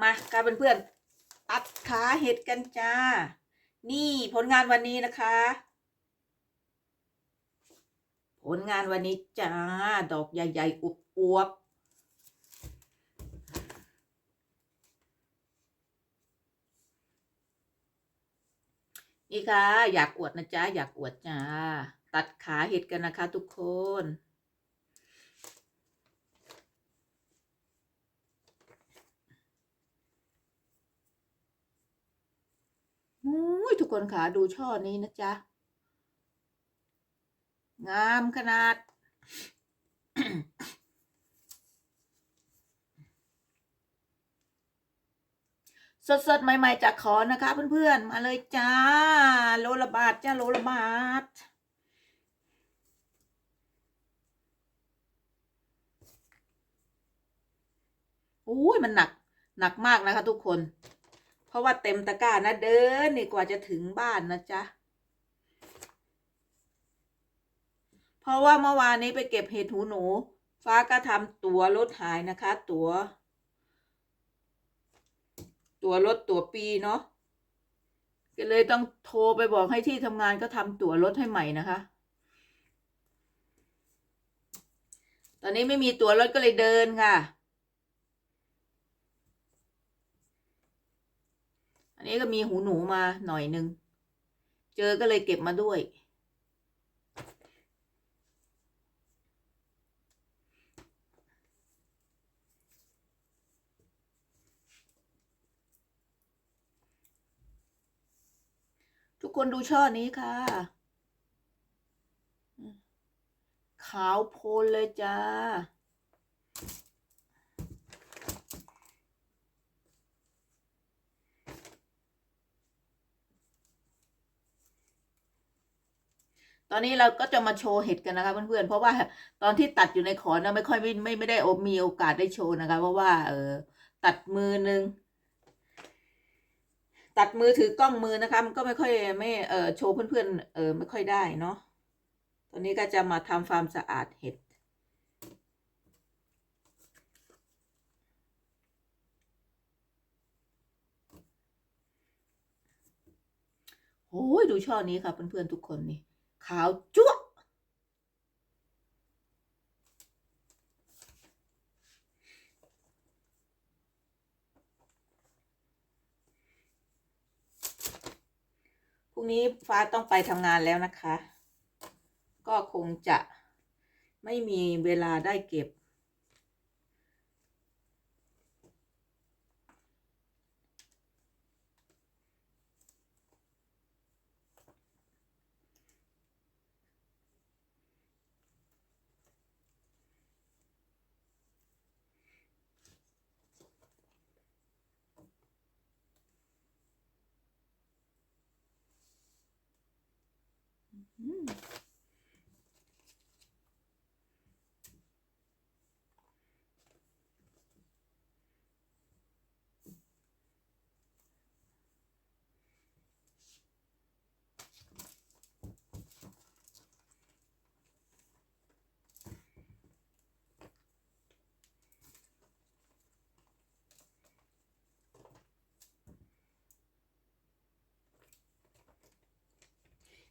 มาค่ะเป็นเพื่อนตัดขาเห็ดกันจ้า นี่ผลงานวันนี้นะคะ ผลงานวันนี้จ้า ดอกใหญ่ๆอวบๆนี่ค่ะ อยากอวดนะจ๊ะ อยากอวดจ้า ตัดขาเห็ดกันนะคะทุกคน คนขาดูช่อนี้นะจ๊ะ งามขนาด สดสดใหม่ ๆ จากขอนะคะ เพื่อน ๆ มาเลยจ้า โลละบาทจ้า โลละบาทอุ้ยมันหนักหนักมากนะคะทุกคน ราะว่าเต็มตะกร้านะเดินนี่กว่าจะถึงบ้านนะจ๊ะ เพราะว่าเมื่อวานนี้ไปเก็บเห็ดหูหนู ฟ้าก็ทำตัวรถหายนะคะ ตัว ตัวรถตัวปีเนาะก็เลยต้องโทรไปบอกให้ที่ทำงานก็ทำตั๋วรถให้ใหม่นะคะ ตอนนี้ไม่มีตั๋วรถก็เลยเดินค่ะ นี้ก็มีหูหนูมาหน่อยนึง เจอก็เลยเก็บมาด้วย ทุกคนดูช่อนี้ค่ะ ขาวโพลเลยจ้า ตอนนี้เราก็จะมาโชว์เห็ดกันนะคะเพื่อนเพื่อนเพราะว่าตอนที่ตัดอยู่ในขอนนะไม่ค่อยไม่ไม่ได้โอมีโอกาสได้โชว์นะคะ เพราะว่า เออตัดมือหนึ่งตัดมือถือกล้องมือนะคะ มันก็ไม่ค่อยไม่เออโชว์เพื่อนๆเออไม่ค่อยได้เนาะตอนนี้ก็จะมาทำความสะอาดเห็ดโอ้ยดูช่อนี้ค่ะเพื่อนๆทุกคนนี่ ขาวจั๊วพรุ่งนี้ฟ้าต้องไปทำงานแล้วนะคะ ก็คงจะไม่มีเวลาได้เก็บ Mm-hmm.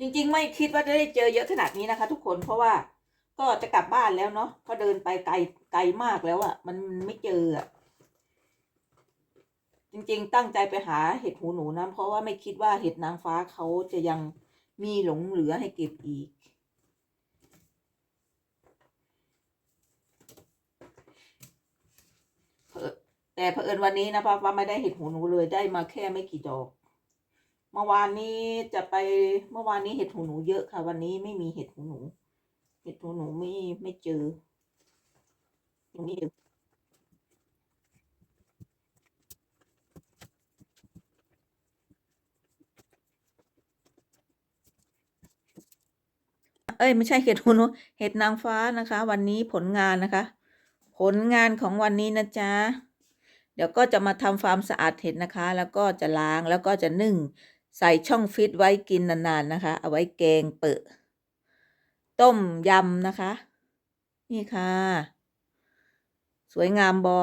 จริงๆ ไม่คิดว่าจะได้เจอเยอะขนาดนี้นะคะ ทุกคนเพราะว่าก็จะกลับบ้านแล้วเนาะก็เดินไปไกลไกลมากแล้วอะ่ะ มันไม่เจออะ่ะจริง ๆ ตั้งใจไปหาเห็ดหูหนูนะเพราะว่าไม่คิดว่าเห็ดนางฟ้าเขาจะยังมีหลงเหลือให้เก็บอีก แต่เผอิญวันนี้นะป้าไม่ได้เห็ดหูหนูเลยได้มาแค่ไม่กี่ดอก เมื่อวานนี้จะไปเมื่อวานนี้เห็ดหูหนูเยอะค่ะ วันนี้ไม่มีเห็ดหูหนู เห็ดหูหนูไม่ไม่เจอยังไม่เจอเอ้ยไม่ใช่เห็ดหูหนูเห็ดนางฟ้านะคะ วันนี้ผลงานนะคะ ผลงานของวันนี้นะจ๊ะเดี๋ยวก็จะมาทำฟาร์มสะอาดเห็ดนะคะ แล้วก็จะล้างแล้วก็จะนึ่ง ใส่ช่องฟิตไว้กินนานๆนะคะ เอาไว้แกงเปิดต้มยำนะคะ นี่ค่ะ สวยงามบอ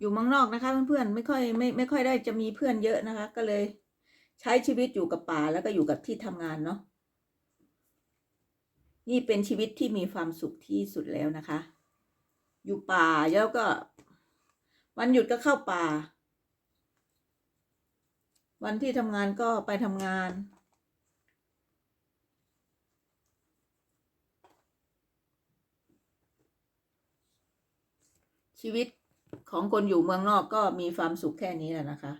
อยู่มืองนอกนะคะเพื่อนๆไม่ค่อยไม่ไม่ค่อยได้จะมีเพื่อนเยอะนะคะ ก็เลยใช้ชีวิตอยู่กับป่าแล้วก็อยู่กับที่ทำงานเนาะนี่เป็นชีวิตที่มีความสุขที่สุดแล้วนะคะ อยู่ป่าแล้วก็ วันหยุดก็เข้าป่า วันที่ทำงานก็ไปทำงาน ชีวิต ของคนอยู่เมืองนอกก็มีความสุขแค่นี้แหละนะคะ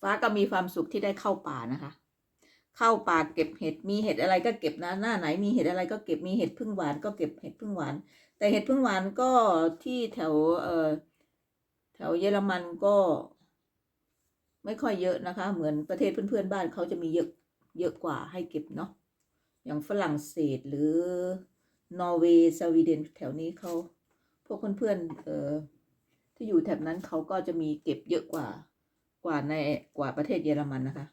ฟ้าก็มีความสุขที่ได้เข้าป่านะคะ เข้าป่าเก็บเห็ดมีเห็ดอะไรก็เก็บนะหน้าไหนมีเห็ดอะไรก็เก็บมีเห็ดพึ่งหวานก็เก็บเห็ดพึ่งหวาน แต่เห็ดพึ่งหวานก็ที่แถวเอ่อแถวเยอรมันก็ ไม่ค่อยเยอะนะคะ เหมือนประเทศเพื่อนๆบ้านเขาจะมีเยอะเยอะกว่าให้เก็บเนาะอย่างฝรั่งเศสหรือนอร์เวย์สวีเดนแถวนี้เขาพวกเพื่อนๆเอ่อที่อยู่แถบนั้นเขาก็จะมีเก็บเยอะกว่ากว่าในกว่าประเทศเยอรมันนะคะ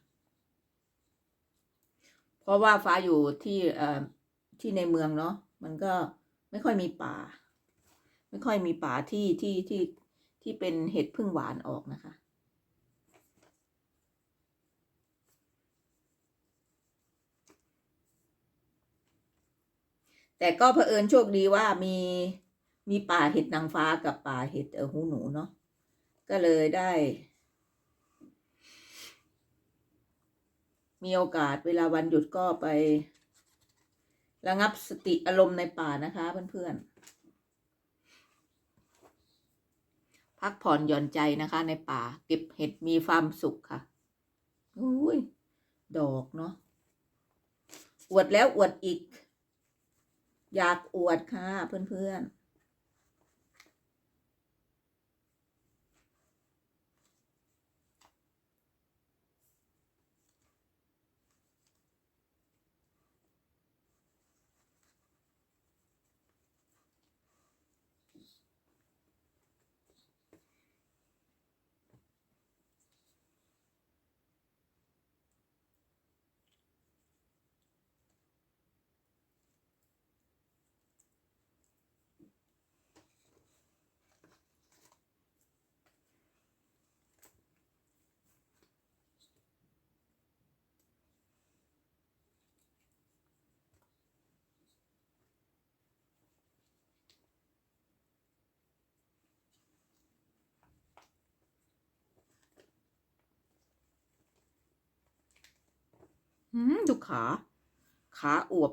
เพราะว่าฟ้าอยู่ที่เอ่อที่ในเมืองเนาะมันก็ไม่ค่อยมีป่า ไม่ค่อยมีป่าที่ที่ที่ที่เป็นเห็ดพึ่งหวานออกนะคะ แต่ก็เผอิญโชคดีว่ามีมีป่าเห็ดนางฟ้ากับป่าเห็ดเออหูหนูเนาะก็เลยได้ มีโอกาสเวลาวันหยุดก็ไประงับสติอารมณ์ในป่านะคะเพื่อนๆ พักผ่อนหย่อนใจนะคะในป่า เก็บเห็ดมีความสุขค่ะอุ้ย ดอกเนาะอวดแล้วอวดอีก อยากอวดค่ะเพื่อนๆ ดูขา ขาอวบ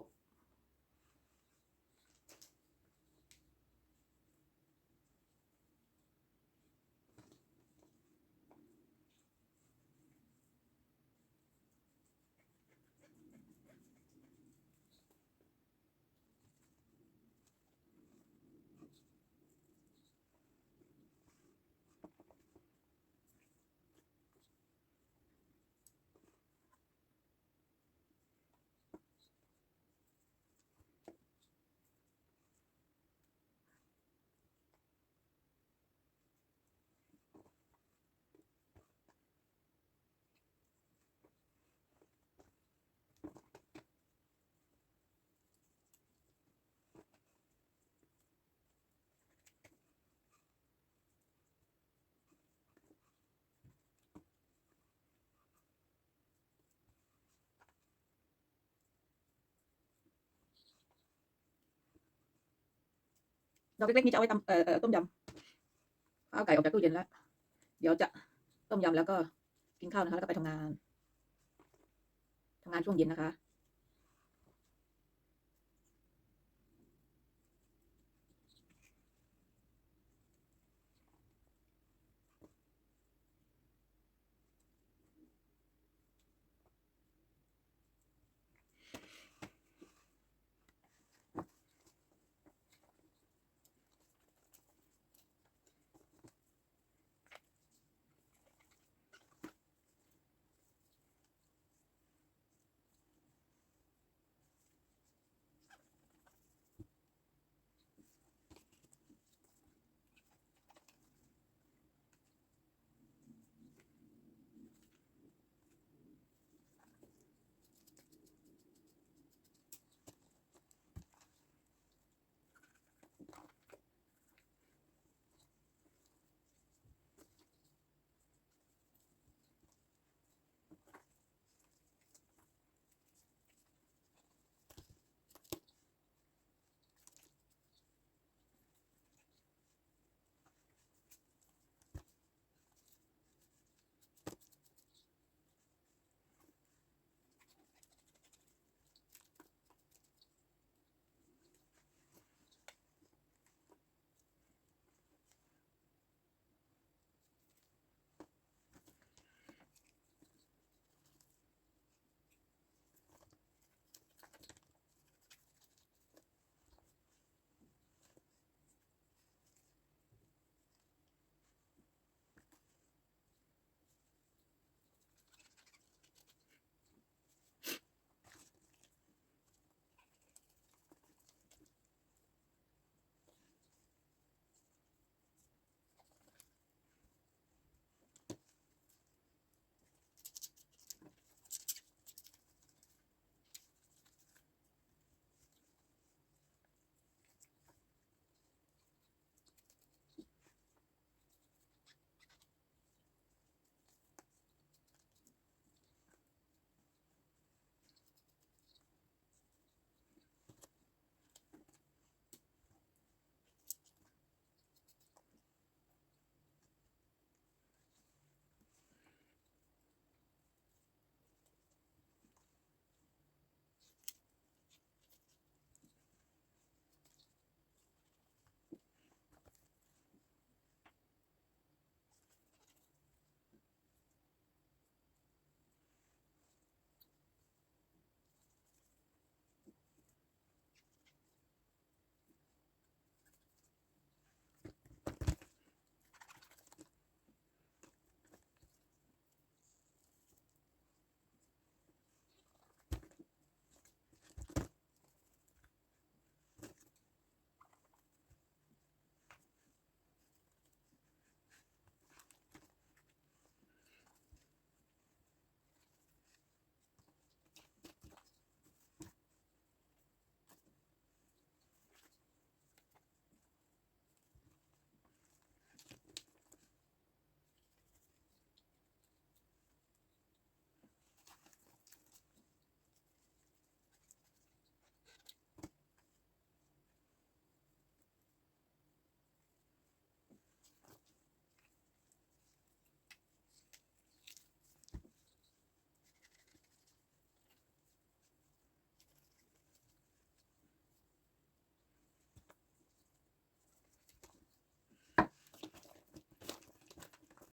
ดอกเล็กๆนี้จะเอาไว้ทำเอ่อต้มยำเอาไก่ออกจากตู้เย็นแล้ว เดี๋ยวจะต้มยำแล้วก็กินข้าวนะคะแล้วก็ไปทำงานทำงานช่วงเย็นนะคะ